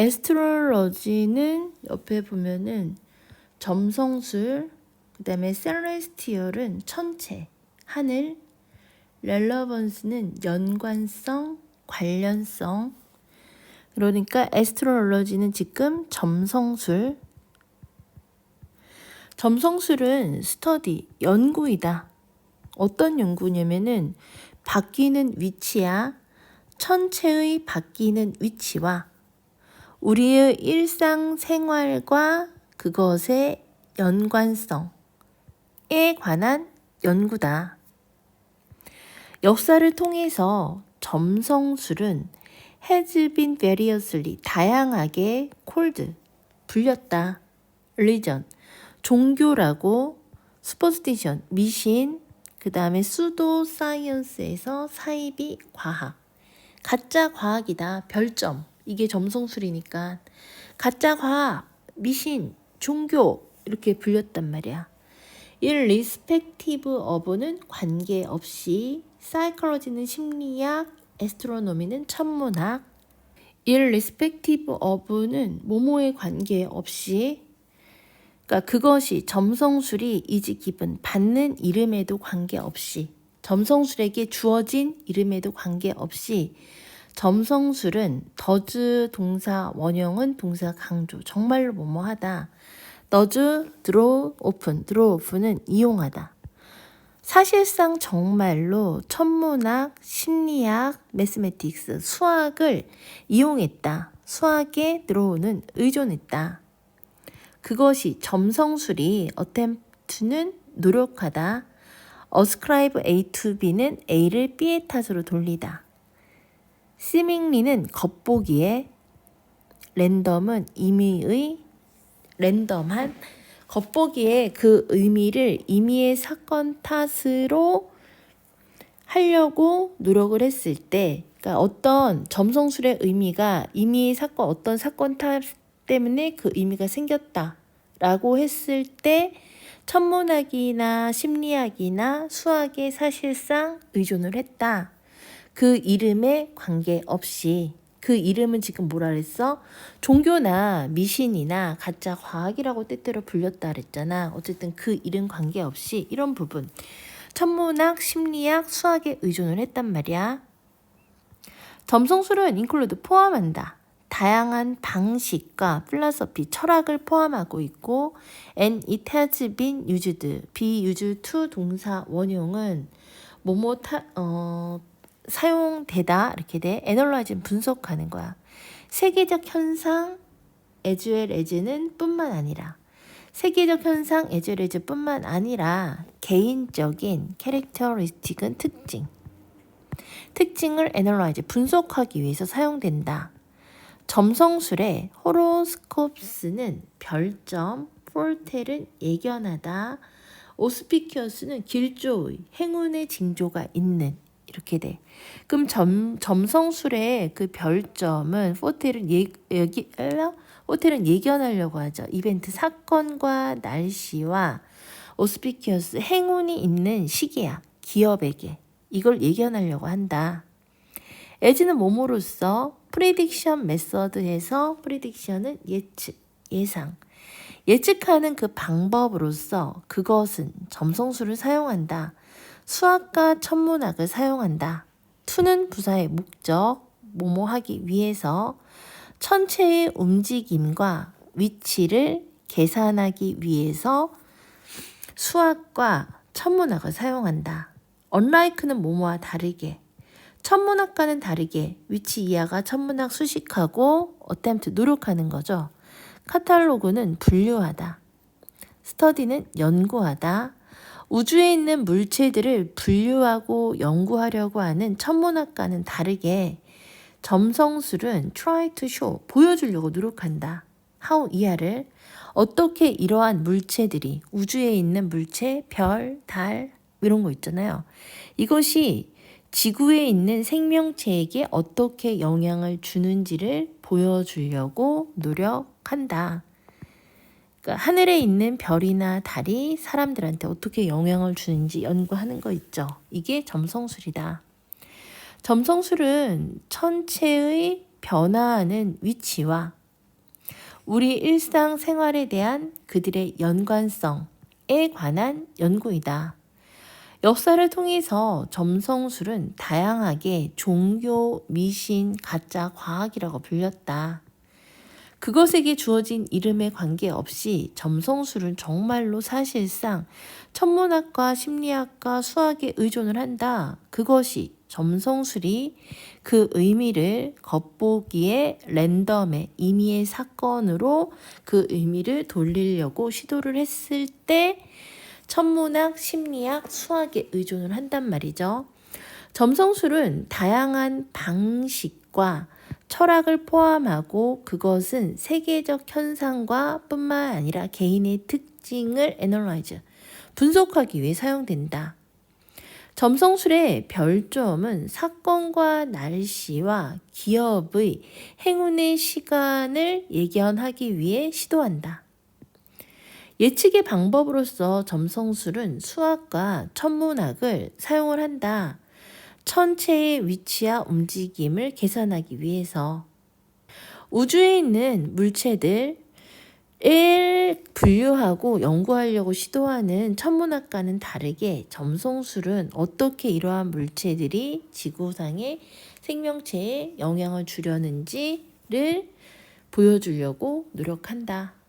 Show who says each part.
Speaker 1: 에스트롤러지는 옆에 보면은 점성술, 그 다음에 셀레스티얼은 천체, 하늘, 렐러번스는 연관성, 관련성. 그러니까 에스트롤러지는 지금 점성술. 점성술은 스터디, 연구이다. 어떤 연구냐면은 바뀌는 위치야 천체의 바뀌는 위치와 우리의 일상 생활과 그것의 연관성에 관한 연구다. 역사를 통해서 점성술은 has been variously 다양하게 called 불렸다. religion 종교라고 superstition 미신 그 다음에 수도 사이언스에서 사이비 과학 가짜 과학이다 별점 이게 점성술이니까 가짜 과학 미신 종교 이렇게 불렸단 말이야. 이 리스펙티브 어브는 관계없이 사이클러지는 심리학 에스트로노미는 천문학 이 리스펙티브 어브는 모모에 관계없이 그러니까 그것이 점성술이 이지 기분 받는 이름에도 관계없이 점성술에게 주어진 이름에도 관계없이 점성술은 더즈 동사 원형은 동사 강조 정말로 뭐뭐하다 더즈 드로 오픈 드로 오픈은 이용하다 사실상 정말로 천문학, 심리학, 매스매틱스, 수학을 이용했다. 수학에 들어오는 의존했다. 그것이 점성술이 attempt는 노력하다. ascribe A to B는 A를 B의 탓으로 돌리다. Seemingly는 겉보기에 랜덤은 임의의 랜덤한 겉보기에 그 의미를 임의의 사건 탓으로 하려고 노력을 했을 때 그러니까 어떤 점성술의 의미가 임의의 사건 어떤 사건 탓 때문에 그 의미가 생겼다라고 했을 때 천문학이나 심리학이나 수학에 사실상 의존을 했다. 그 이름에 관계없이 그 이름은 지금 뭐라 그랬어? 종교나 미신이나 가짜 과학이라고 때때로 불렸다 그랬잖아. 어쨌든 그 이름 관계없이 이런 부분 천문학, 심리학, 수학에 의존을 했단 말이야. 점성술은 인클루드 포함한다. 다양한 방식과 필라서피, 철학을 포함하고 있고 and it has been be used 동사 원형은 뭐뭐 타, 어, 사용되다 이렇게 돼. 애널라이즈는 분석하는 거야. 세계적 현상 에즈웰 에즈는 뿐만 아니라 세계적 현상 에즈웰 에즈 뿐만 아니라 개인적인 캐릭터리스틱은 특징 특징을 애널라이즈 분석하기 위해서 사용된다. 점성술의 호로스콥스는 별점, 폴텔은 예견하다, 오스피키어스는 길조의 행운의 징조가 있는 이렇게 돼. 그럼 점, 점성술의 그 별점은 포텔은 예, 여기 호텔은 예견하려고 하죠. 이벤트 사건과 날씨와 오스피키어스 행운이 있는 시기야. 기업에게 이걸 예견하려고 한다. 에즈는 몸으로써 프리딕션 메서드에서 프리딕션은 예측, 예상. 예측하는 그 방법으로서 그것은 점성술을 사용한다. 수학과 천문학을 사용한다. 투는 부사의 목적, 뭐뭐 하기 위해서 천체의 움직임과 위치를 계산하기 위해서 수학과 천문학을 사용한다. unlike는 뭐뭐와 다르게 천문학과는 다르게 위치 이하가 천문학 수식하고 attempt 노력하는 거죠. 카탈로그는 분류하다. 스터디는 연구하다. 우주에 있는 물체들을 분류하고 연구하려고 하는 천문학과는 다르게 점성술은 try to show 보여주려고 노력한다. how 이하를 어떻게 이러한 물체들이 우주에 있는 물체, 별, 달 이런 거 있잖아요. 이것이 지구에 있는 생명체에게 어떻게 영향을 주는지를 보여주려고 노력한다. 그러니까 하늘에 있는 별이나 달이 사람들한테 어떻게 영향을 주는지 연구하는 거 있죠. 이게 점성술이다. 점성술은 천체의 변화하는 위치와 우리 일상 생활에 대한 그들의 연관성에 관한 연구이다. 역사를 통해서 점성술은 다양하게 종교, 미신, 가짜 과학이라고 불렸다. 그것에게 주어진 이름에 관계없이 점성술은 정말로 사실상 천문학과 심리학과 수학에 의존을 한다. 그것이 점성술이 그 의미를 겉보기에 랜덤의 임의의 사건으로 그 의미를 돌리려고 시도를 했을 때 천문학, 심리학, 수학에 의존을 한단 말이죠. 점성술은 다양한 방식과 철학을 포함하고 그것은 세계적 현상과 뿐만 아니라 개인의 특징을 애널라이즈, 분석하기 위해 사용된다. 점성술의 별점은 사건과 날씨와 기업의 행운의 시간을 예견하기 위해 시도한다. 예측의 방법으로서 점성술은 수학과 천문학을 사용을 한다. 천체의 위치와 움직임을 계산하기 위해서 우주에 있는 물체들 을 분류하고 연구하려고 시도하는 천문학과는 다르게 점성술은 어떻게 이러한 물체들이 지구상의 생명체에 영향을 주려는지를 보여주려고 노력한다.